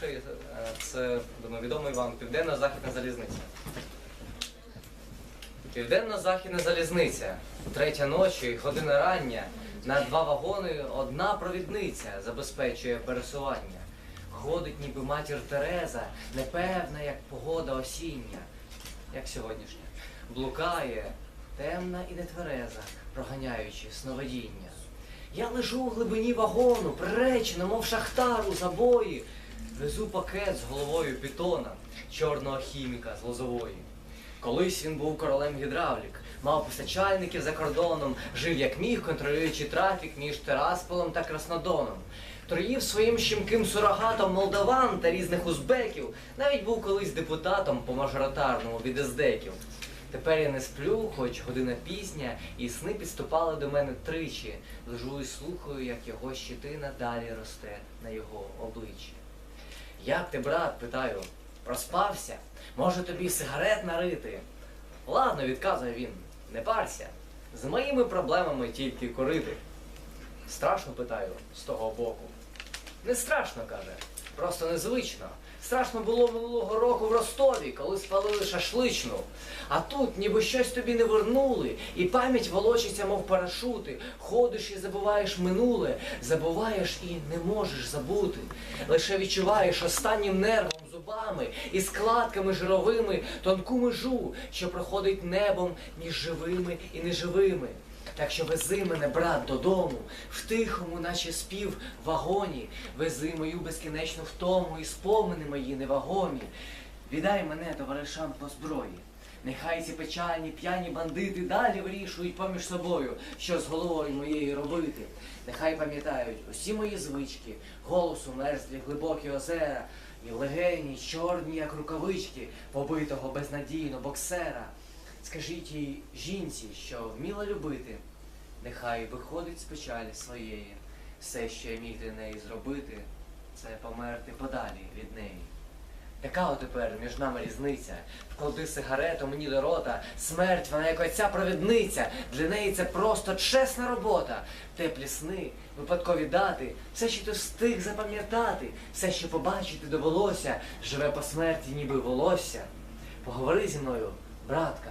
перший е, це думаю, відомий вам Південно-Західна залізниця. Південно-Західна залізниця. Третя ночі, година рання. На два вагони одна провідниця забезпечує пересування. Ходить ніби матір Тереза, непевна, як погода осіння, як сьогоднішня. Блукає, темна і нетвереза, проганяючи сновидіння. Я лежу у глибині вагону, приречена, мов шахтар у забої. Везу пакет з головою пітона, чорного хіміка з лозової. Колись він був королем гідравлік, мав постачальників за кордоном, жив як міг, контролюючи трафік між Терасполом та Краснодоном. Троїв своїм щемким сурогатом молдаван та різних узбеків, навіть був колись депутатом по мажоритарному від ездеків. Тепер я не сплю, хоч година пізня, і сни підступали до мене тричі. Лежу і слухаю, як його щитина далі росте на його обличчі. Як ти, брат, питаю, проспався? Може тобі сигарет нарити? Ладно, відказує він, не парся. З моїми проблемами тільки корити. Страшно питаю з того боку. Не страшно, каже, просто незвично. Страшно було минулого року в Ростові, коли спалили шашличну. А тут ніби щось тобі не вернули, і пам'ять волочиться, мов парашути. Ходиш і забуваєш минуле, забуваєш і не можеш забути. Лише відчуваєш останнім нервом, зубами і складками жировими тонку межу, що проходить небом між живими і неживими. Так що вези мене, брат, додому, в тихому, наче спів вагоні, вези мою безкінечну втому і спомини мої невагомі. Віддай мене товаришам по зброї. Нехай ці печальні п'яні бандити далі вирішують поміж собою, що з головою моєю робити. Нехай пам'ятають усі мої звички, голосу мерзлі глибокі озера, і легені, чорні, як рукавички, побитого безнадійно боксера. Скажіть їй жінці, що вміла любити, нехай виходить з печалі своєї. Все, що я міг для неї зробити, це померти подалі від неї. Така от тепер між нами різниця. Вклади сигарету мені до рота, смерть, вона як оця провідниця. Для неї це просто чесна робота. Теплі сни, випадкові дати, все, що ти встиг запам'ятати, все, що побачити довелося, живе по смерті, ніби волосся. Поговори зі мною, братка,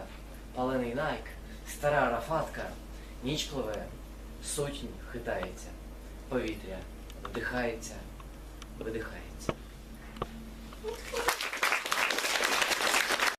палений найк, стара рафатка, ніч пливе, сотні хитається, повітря вдихається, видихається.